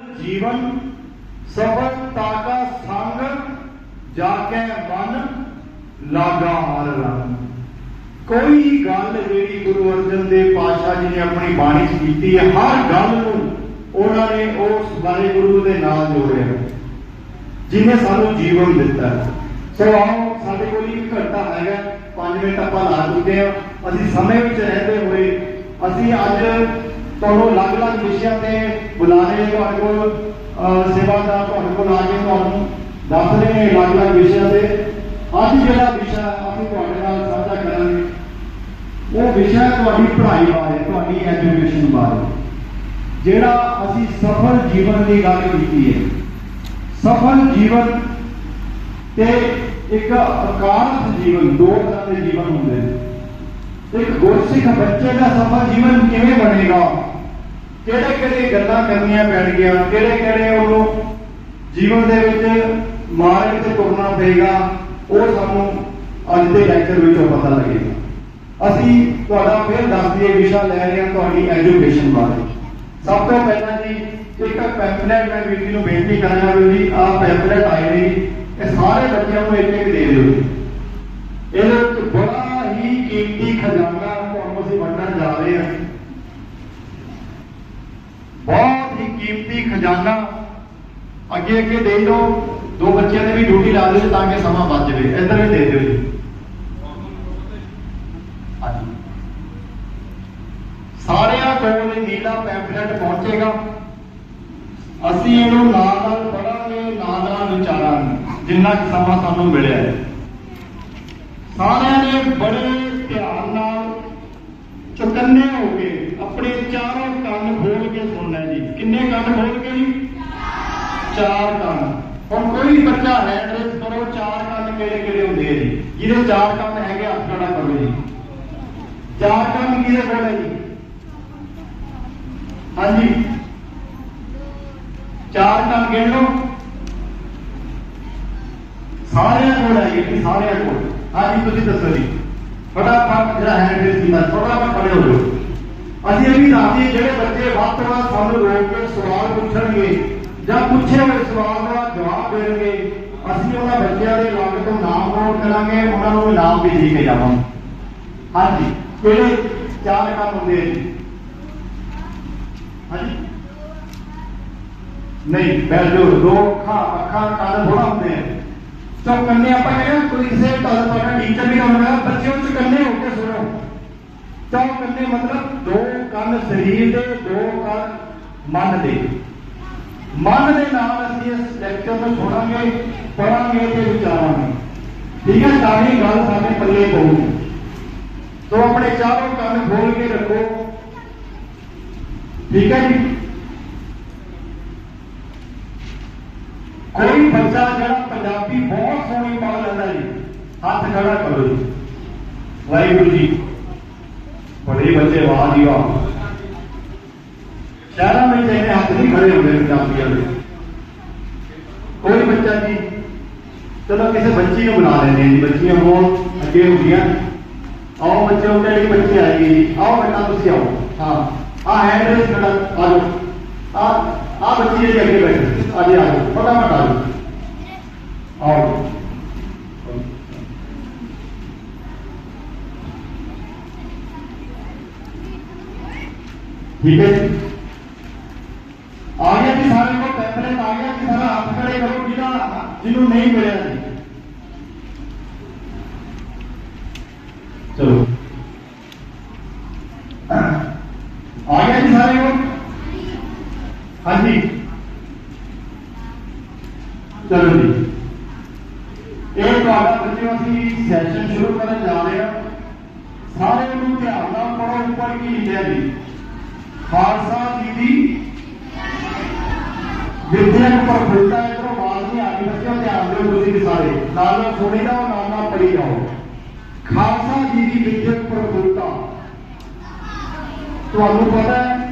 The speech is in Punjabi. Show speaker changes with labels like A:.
A: ਜੀਵਨ ਸਫਲਤਾ ਕਾ ਸੰਗ ਜਾ ਕੇ ਮਨ ਲਾਗਾ ਹਰ ਰੰਗ। ਕੋਈ ਗੱਲ ਜਿਹੜੀ ਗੁਰੂ ਅਰਜਨ ਦੇਵ ਪਾਤਸ਼ਾਹ ਜੀ ਨੇ ਆਪਣੀ ਬਾਣੀ 'ਚ ਕੀਤੀ ਹੈ, ਹਰ ਗੱਲ ਨੂੰ ਉਹਨਾਂ ਨੇ ਉਸ ਬਾਰੇ ਗੁਰੂ ਦੇ ਨਾਲ ਜੋੜਿਆ। ਜਿਨੇ ਸਾਨੂੰ ਜੀਵਨ ਦਿੱਤਾ ਸੋ ਆਓ, ਸਾਡੇ ਕੋਲ ਇੱਕ ਘੰਟਾ ਹੈਗਾ 5 ਮਿੰਟ ਆਪਾਂ ਲਾ ਚੁੱਕੇ ਹਾਂ। ਅਸੀਂ ਸਮੇਂ ਵਿੱਚ ਰਹਿੰਦੇ ਹੋਏ, ਅਸੀਂ ਅੱਜ ਤੁਹਾਨੂੰ ਅਲੱਗ-ਅਲੱਗ ਵਿਸ਼ਿਆਂ ਤੇ ਬੁਲਾ ਰਹੇ ਤੁਹਾਡੇ ਕੋਲ ਅਹ, ਸੇਵਾਦਾਰ ਤੁਹਾਡੇ ਕੋਲ ਆ ਕੇ ਤੁਹਾਨੂੰ ਦੱਸ ਰਹੇ ਨੇ ਅਲੱਗ-ਅਲੱਗ ਵਿਸ਼ਿਆਂ ਤੇ ਅੱਜ ਜਿਹੜਾ ਵਿਸ਼ਾ ਅਸੀਂ ਤੁਹਾਡੇ ਨਾਲ ਸਾਂਝਾ ਕਰਾਂਗੇ ਉਹ ਵਿਸ਼ਾ ਤੁਹਾਡੀ ਪੜ੍ਹਾਈ ਬਾਰੇ ਤੁਹਾਡੀ ਐਜੂਕੇਸ਼ਨ ਬਾਰੇ। ਜਿਹੜਾ ਅਸੀਂ ਸਫਲ ਜੀਵਨ ਦੀ ਗੱਲ ਕੀਤੀ ਹੈ। ਸਫਲ ਜੀਵਨ ਤੇ ਇੱਕ ਅਕਾਰਤ ਜੀਵਨ ਦੋ ਤਰ੍ਹਾਂ ਦੇ ਜੀਵਨ ਹੁੰਦੇ ਨੇ। ਇੱਕ ਗੁਰਸਿੱਖ ਬੱਚੇ ਦਾ ਸਫਲ ਜੀਵਨ ਕਿਵੇਂ ਬਣੇਗਾ? ਕਿਹੜੇ ਕਿਹੜੇ ਗੱਲਾਂ ਕਰਨੀਆਂ ਪੈਣਗੀਆਂ? ਕਿਹੜੇ ਕਿਹੜੇ ਉਹਨੂੰ ਜੀਵਨ ਦੇ ਵਿੱਚ ਮਾਰਗ ਤੇ ਤੁਰਨਾ ਪਏਗਾ? ਉਹ ਸਾਨੂੰ ਅੱਜ ਦੇ ਲੈਕਚਰ ਵਿੱਚੋਂ ਪਤਾ ਲੱਗੇਗਾ। ਅਸੀਂ ਤੁਹਾਡਾ ਫਿਰ ਦੱਸ ਦਈਏ ਵਿਸ਼ਾ ਲੈ ਰਹੇ ਹਾਂ ਤੁਹਾਡੀ ਐਜੂਕੇਸ਼ਨ ਬਾਰੇ। ਸਭ ਤੋਂ ਪਹਿਲਾਂ ਜੀ, ਇੱਕ ਪੈਂਪਲੇਟ ਮੈਂ ਵੀਰ ਨੂੰ ਬੇਨਤੀ ਕਰਾਂਗਾ ਵੀ ਜੀ ਪੈਂਪਲੇਟ ਆਏ ਨੇ ਇਹ ਸਾਰੇ ਬੱਚਿਆਂ ਨੂੰ ਇੱਕ ਇੱਕ ਦੇ ਦਿਓ। ਇਹਦੇ ਵਿੱਚ ਬੜਾ ਹੀ ਕੀਮਤੀ ਖਜ਼ਾਨਾ ਤੁਹਾਨੂੰ ਅਸੀਂ ਵੰਡਣ ਜਾ ਰਹੇ ਹਾਂ ਬਹੁਤ ਹੀ ਕੀਮਤੀ ਖਜ਼ਾਨਾ ਅੱਗੇ ਅੱਗੇ ਦੇ ਦਿਓ। ਦੋ ਬੱਚਿਆਂ ਨੇ ਵੀ ਡਿਊਟੀ ਲਾ ਦਿਓ ਤਾਂ ਕਿ ਸਮਾਂ ਬਚ ਜਾਵੇ। ਇੱਧਰ ਵੀ ਦੇ ਦਿਓ ਜੀ। ਸਾਰਿਆਂ ਕੋਲ ਨੀਲਾ ਪੈਂਫਲੇਟ ਪਹੁੰਚੇਗਾ। ਅਸੀਂ ਇਹਨੂੰ ਨਾਲ ਨਾਲ ਪੜਾਂਗੇ ਨਾਲ ਨਾਲ ਵਿਚਾਰਾਂਗੇ, ਜਿੰਨਾ ਕੁ ਸਮਾਂ ਸਾਨੂੰ ਮਿਲਿਆ ਹੈ। ਸਾਰਿਆਂ ਨੇ ਬੜੇ ਧਿਆਨ ਨਾਲ ਚੁਕੰਨੇ ਹੋ ਕੇ ਆਪਣੇ ਚਾਰੋਂ ਕੇ ਸੁਣਨਾ ਜੀ। ਕਿੰਨੇ ਕੰਨ ਖੋਲ ਕੇ ਜੀ? ਚਾਰ ਕੰਨ। ਹੁਣ ਕੋਈ ਬੱਚਾ ਹੈਂਡ ਰੇਸ ਕਰੋ, ਚਾਰ ਕੰਨ ਕਿਹੜੇ ਕਿਹੜੇ ਹੁੰਦੇ ਆ ਜੀ? ਜਿਹਦੇ ਚਾਰ ਕੰਨ ਹੈਗੇ, ਹੱਥ ਖੜਾ ਕਰੋ ਜੀ। ਚਾਰ ਕੰਨ ਕਿਹਦੇ ਕੋਲ ਹੈ ਜੀ? ਹਾਂਜੀ। ਚਾਰ ਕੰਨ ਗਿਣ ਲਓ। ਸਾਰਿਆਂ ਕੋਲ ਹੈ ਜੀ ਸਾਰਿਆਂ ਕੋਲ। ਹਾਂਜੀ, ਤੁਸੀਂ ਦੱਸੋ ਜੀ। ਫਟਾਫਟ ਜਿਹੜਾ ਹੈਂਡ ਰੇਸ ਕੀਤਾ, ਫਟਾਫਟ ਖੜੇ ਹੋ ਜਾਓ। ਅਸੀਂ ਇਹ ਵੀ ਦੱਸਦੇ ਜਿਹੜੇ ਬੱਚੇ ਵੱਧ ਤੋਂ ਵੱਧ ਸਾਨੂੰ ਰੋਕ ਕੇ ਸਵਾਲ ਪੁੱਛਣਗੇ ਜਾਂ ਪੁੱਛੇ ਹੋਏ ਸਵਾਲ ਦਾ ਜਵਾਬ ਦੇਣਗੇ, ਅਸੀਂ ਉਹਨਾਂ ਬੱਚਿਆਂ ਦੇ ਲੱਗ ਤੋਂ ਨਾਮ ਨੋਟ ਕਰਾਂਗੇ, ਉਹਨਾਂ ਨੂੰ ਇਨਾਮ ਵੀ ਦੇ ਕੇ ਜਾਵਾਂਗੇ। ਹਾਂਜੀ, ਕਿਹੜੇ ਚਾਰ ਕੰਮ ਹੁੰਦੇ ਆ ਜੀ? ਹਾਂਜੀ? ਨਹੀਂ, ਬੈਠੋ ਦੋ ਅੱਖਾਂ ਅੱਖਾਂ ਕੰਨ ਥੋੜਾ ਹੁੰਦੇ ਆ। ਸੋ ਆਪਾਂ ਕਹਿੰਦੇ ਕੋਈ ਕਿਸੇ ਤੁਹਾਡਾ ਤੁਹਾਡਾ ਟੀਚਰ ਵੀ ਹੋਣਾ ਬੱਚਿਓ ਚ ਹੋ ਕੇ ਸੁਣੋ। ਚੌ ਕੰਨੇ ਮਤਲਬ ਦੋ ਕੰਨ ਸਰੀਰ ਦੇ, ਦੋ ਕੰਨ ਮਨ ਦੇ। ਮਨ ਦੇ ਨਾਲ ਅਸੀਂ ਇਸ ਲੈਕਚਰ ਨੂੰ ਸੁਣਾਂਗੇ ਪੜਾਂਗੇ ਤੇ ਵਿਚਾਰਾਂਗੇ ਠੀਕ ਹੈ? ਤਾਂ ਹੀ ਗੱਲ ਸਾਡੇ ਪੱਲੇ ਪਊਗੀ। ਸੋ ਆਪਣੇ ਚਾਰੋਂ ਕੰਨ ਖੋਲ ਕੇ ਰੱਖੋ। ਠੀਕ ਹੈ ਜੀ? ਕੋਈ ਬੱਚਾ ਜਿਹੜਾ ਪੰਜਾਬੀ ਬਹੁਤ ਸੋਹਣੀ ਪੜ੍ਹ ਲੈਂਦਾ ਜੀ, ਹੱਥ ਖੜਾ ਕਰੋ ਜੀ। ਵਾਹਿਗੁਰੂ ਜੀ ਬੜੇ ਬੱਚੇ ਵਾਹ ਜੀ ਵਾਹ ਸ਼ਹਿਰਾਂ ਵਿੱਚ ਇਹਨੇ ਹੱਥ ਨਹੀਂ ਖੜੇ ਹੁੰਦੇ ਪੰਜਾਬੀਆਂ ਦੇ ਕੋਈ ਬੱਚਾ ਜੀ ਚਲੋ ਕਿਸੇ ਬੱਚੀ ਨੂੰ ਬੁਲਾ ਲੈਂਦੇ ਹਾਂ ਜੀ ਬੱਚੀਆਂ ਬਹੁਤ ਅੱਗੇ ਹੁੰਦੀਆਂ ਆਓ ਬੱਚੇ ਉਹ ਜਿਹੜੀ ਬੱਚੀ ਆਏਗੀ ਜੀ ਆਓ ਬੇਟਾ ਤੁਸੀਂ ਆਓ ਹਾਂ ਆ ਹੈਂਡ ਰੇਸ ਖੜਾ ਆ ਜਾਓ ਆ ਆ ਬੱਚੀ ਜਿਹੜੀ ਅੱਗੇ ਬੈਠੀ ਆ ਜੀ ਆ ਜਾਓ ਫਟਾਫਟ ਆ ਜਾਓ ਆਓ ਠੀਕ ਹੈ ਜੀ ਆ ਗਿਆ ਜੀ ਸਾਰੇ ਕੋਲ ਪੈਂਪਲੇਟ ਆ ਗਿਆ ਜੀ ਸਾਰਾ ਹੱਥ ਖੜੇ ਕਰੋ ਜਿਹਦਾ ਜਿਹਨੂੰ ਨਹੀਂ ਮਿਲਿਆ ਜੀ ਚਲੋ ਆ ਗਿਆ ਜੀ ਸਾਰੇ ਕੋਲ ਹਾਂਜੀ ਚਲੋ ਜੀ ਇਹ ਤੁਹਾਡਾ ਬੱਚਿਓ ਅਸੀਂ ਸੈਸ਼ਨ ਸ਼ੁਰੂ ਕਰਨ ਜਾ ਰਹੇ ਹਾਂ ਸਾਰੇ ਨੂੰ ਧਿਆਨ ਨਾਲ ਪੜੋ ਉੱਪਰ ਕੀ ਲਿਖਿਆ ਜੀ ਖਾਲਸਾ ਜੀ ਦੀ ਵਿਦਿਅਕ ਪ੍ਰਫੁੱਲਤਾ ਇਧਰੋਂ ਆਵਾਜ਼ ਨਹੀਂ ਆ ਰਹੀ, ਬੱਚਿਓ ਧਿਆਨ ਦਿਓ ਤੁਸੀਂ ਵੀ ਸਾਰੇ। ਨਾਲ ਨਾਲ ਸੁਣੀ ਜਾਓ, ਨਾਲ ਨਾਲ ਪੜ੍ਹੀ ਜਾਓ। ਖਾਲਸਾ ਜੀ ਦੀ ਵਿਦਿਅਕ ਪ੍ਰਫੁੱਲਤਾ। ਤੁਹਾਨੂੰ ਪਤਾ ਹੈ